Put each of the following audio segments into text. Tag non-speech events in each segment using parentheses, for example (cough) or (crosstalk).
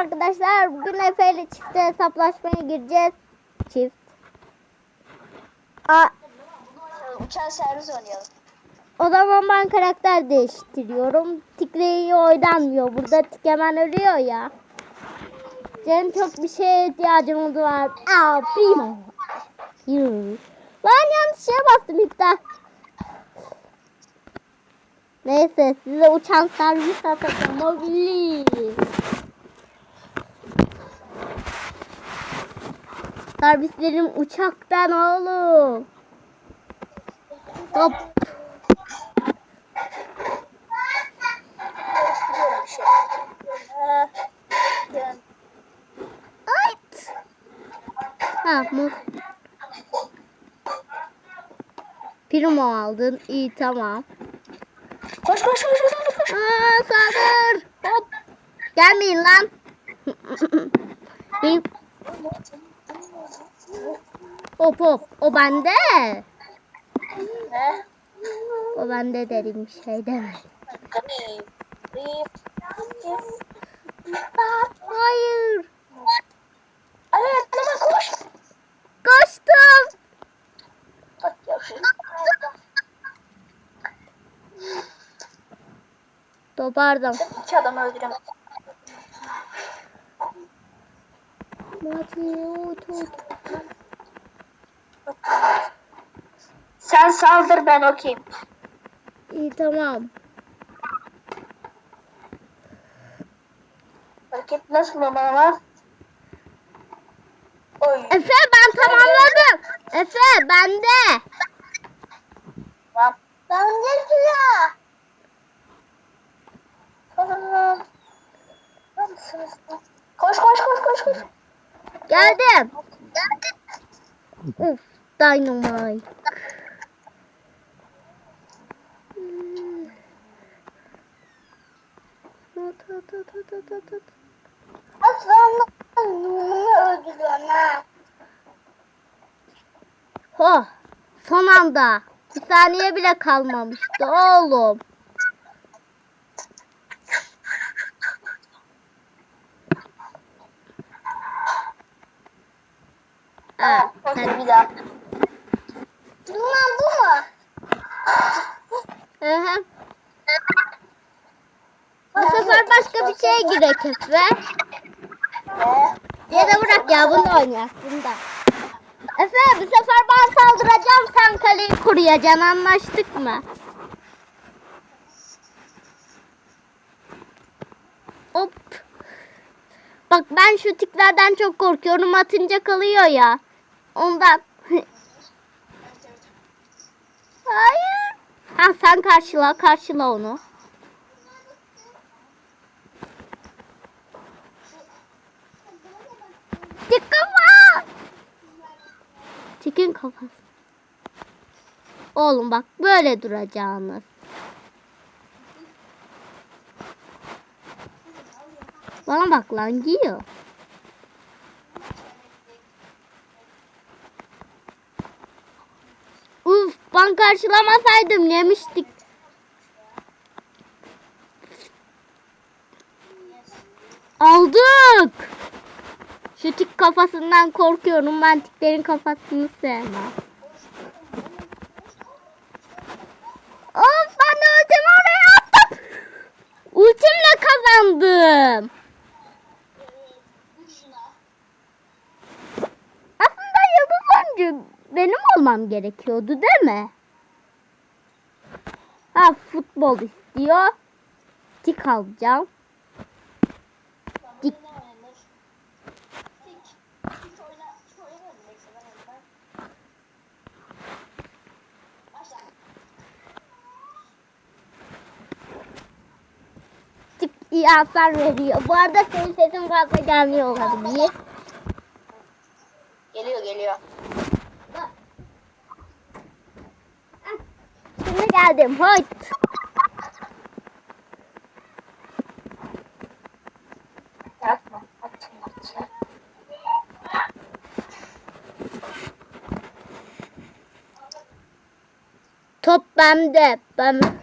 arkadaşlar. Bugün Efe ile çifte hesaplaşmaya gireceğiz. Çift. Aa, Uçan servis oynayalım. o zaman ben karakter değiştiriyorum. Tikreyi oynanmıyor. Burada tik hemen ölüyor ya. Canım çok bir şeye ihtiyacımız var. Aa, primo. Yuh. Lan yanlış şeye bastım iptal. Neyse size uçan servis atacağım. Mobili. Servislerim uçaktan oğlum. Hop. Karıştırıyorum bir şey. Ee, dön. Ay. Ha muz. Primo aldın. İyi tamam. Koş koş koş koş koş, koş. Aa, saldır. Hop. Gelmeyin lan. (laughs) Benim- hop hop. O bende. Ne? O bende dedim şey deme. Hayır. Evet hemen koş. Kaçtım. Bak ya şu. Topardım. İki adamı öldüremem. Sen saldır ben okuyayım. İyi tamam. Hareket nasıl ama? Oy. Efe ben tamamladım. Efe bende. Tamam. Ben ne sıra? Koş koş koş koş koş. Geldim. Uf, dynamite. Aslanlar Numan'ı öldürüyor ha. Son anda. Bir saniye bile kalmamıştı oğlum. Evet, bir daha. Bu mu? Hı hı. Sefer başka bir şeye girek Efe. Ya da bırak ya bunu oynayacaksın da. Efe bu sefer ben saldıracağım sen kaleyi koruyacaksın anlaştık mı? Hop. Bak ben şu tiklerden çok korkuyorum atınca kalıyor ya. Ondan. (laughs) Hayır. Ha sen karşıla karşıla onu. Tik kafa. Tikin kafası. Oğlum bak böyle duracağınız. Bana bak lan giyiyor. Uf ben karşılamasaydım yemiştik. Şu tik kafasından korkuyorum. Ben tiklerin kafasını sevmem. Of ben de ultimi oraya attım. Ultimle kazandım. Aslında yıldız oyuncu benim olmam gerekiyordu değil mi? Ha futbol istiyor. Tik alacağım. Tik. Tik iyi hasar veriyor. Bu arada senin sesin fazla gelmiyor olabilir. Geliyor geliyor. Şimdi geldim. Hoyt. Yapma. Top bende. Ben...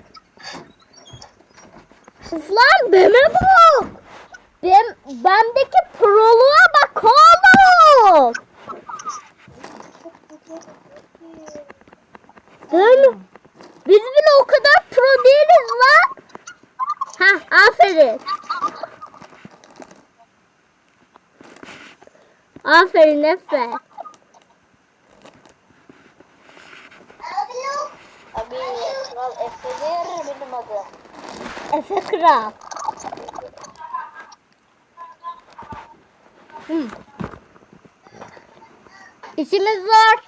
Lan beme bak. Bem, bendeki proluğa bak oğlum. Değil mi? Biz bile o kadar pro değiliz lan. Ha, aferin. Aferin Efe. Abi Efe'dir benim adım. Efe Kral. Hmm. İşimiz zor.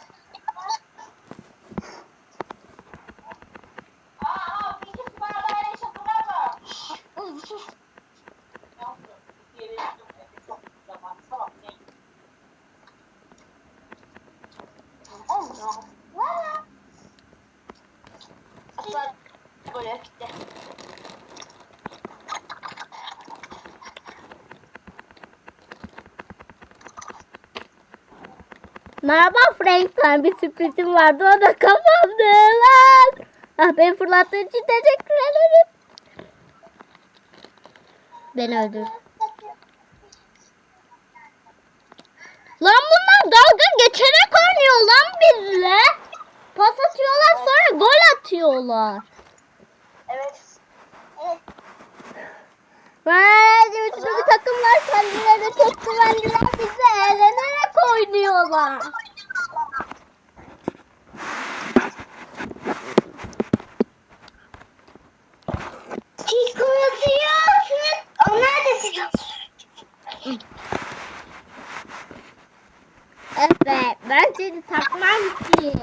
Merhaba Frank, sana bir sürprizim vardı, o da kafamda lan. Ah beni fırlattığın için teşekkür ederim. Beni öldür. Lan bunlar dalga geçerek oynuyor lan bizle. Pas atıyorlar sonra gol atıyorlar. Evet. Evet. Vay, bütün takımlar kendilerine çok güvenliler bize eğlenerek oynuyorlar. Siz konuşuyorsunuz. Onlar da siz Seni takmam ki.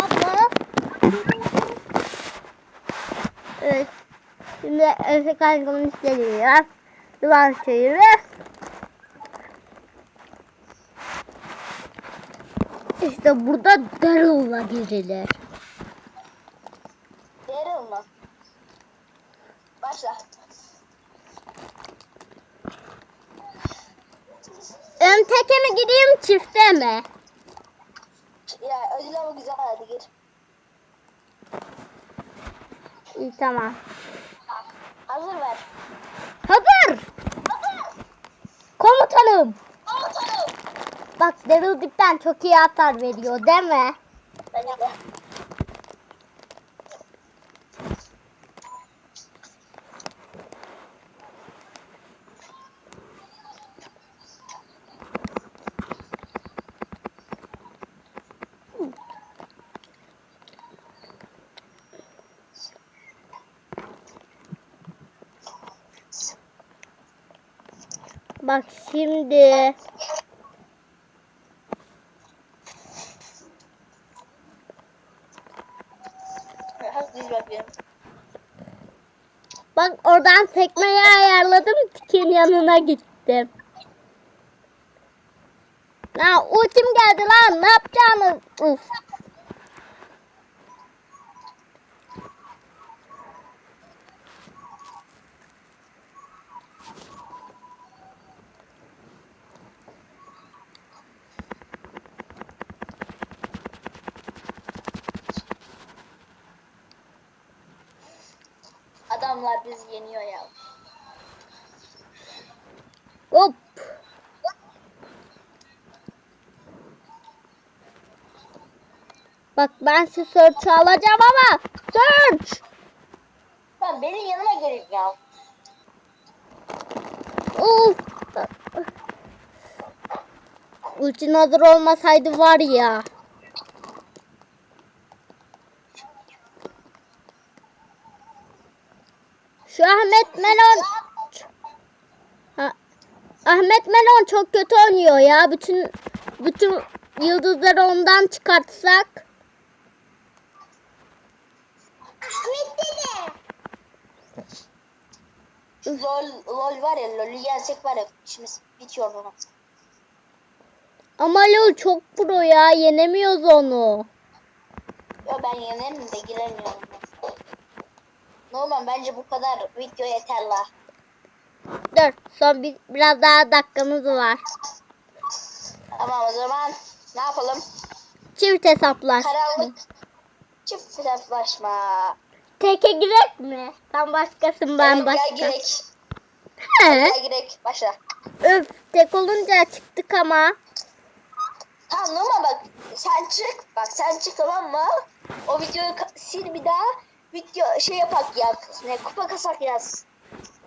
Ama... Evet. Şimdi Efe kankamın istediği Duvar çayırı. İşte burada Daryl'la girilir. Daryl mı? Başla. Ön teke mi gireyim çifte mi? Ya ödül ama güzel hadi gir. İyi tamam. Hazır ver. Hazır. Hazır. Komutanım. Komutanım. Bak Daryl dipten çok iyi atar veriyor değil mi? Bence de. Bak şimdi. Bak oradan sekmeyi ayarladım. Tikin yanına gittim. Ya ultim geldi lan. Ne yapacağımız? Uf. Adamlar bizi yeniyor ya. Hop. Bak ben şu search'ı alacağım ama. Search. Lan benim yanıma gelin ya. Uf. Ultin hazır olmasaydı var ya. Şu Ahmet Melon Ha, Ahmet Melon çok kötü oynuyor ya. Bütün bütün yıldızları ondan çıkartsak. Ahmet dede. LOL, LOL var ya LOL'ü yensek var ya işimiz bitiyor bana. Ama Lol çok pro ya. Yenemiyoruz onu. Yo ben yenerim de giremiyorum. Normal bence bu kadar video yeter la. Dur. Son bir, biraz daha dakikamız var. Tamam o zaman ne yapalım? Çift hesaplaşma. Karanlık çift hesaplaşma. Teke girek mi? Sen başkasın ben Evet, başka. Gel girek. He. Hadi girek. Başla. Öf tek olunca çıktık ama. Tamam Numan bak sen çık. Bak sen çık tamam mı? O videoyu sil bir daha. Video şey yapak yaz. Ne kupa kasak yaz.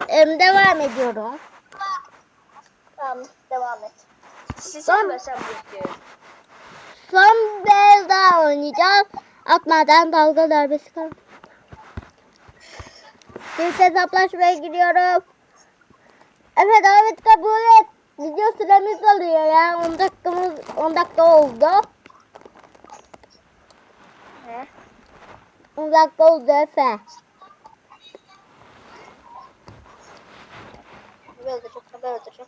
Em, devam ediyorum. Tamam devam et. Sil Tamam. sen. Son bir daha oynayacağız. Atmadan dalga darbesi kaldı. Biz hesaplaşmaya giriyorum. Evet Ahmet kabul et. Video süremiz alıyor ya. 10 dakikamız 10 dakika oldu. Ne? 10 dakika oldu Efe. Böyle öldürecek. Böyle öldürecek.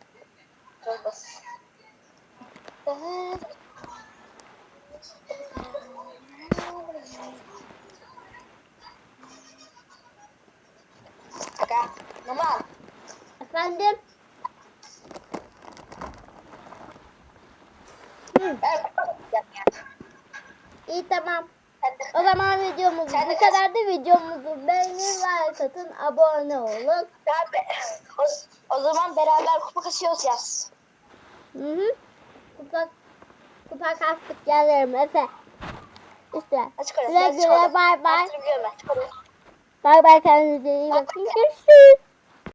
Kaka. Numan. Efendim? Hı, iyi tamam. O zaman videomuz Sen bu kadardı. Videomuzu beğenin, like atın, abone olun. Ben be- o, o zaman beraber kupa kasıyoruz yaz. Hı hı. Kupa, kupa kastık gelirim Efe. İşte. Açık orası. Güle güle bay bay. Bay bay kendinize iyi bakın. Görüşürüz.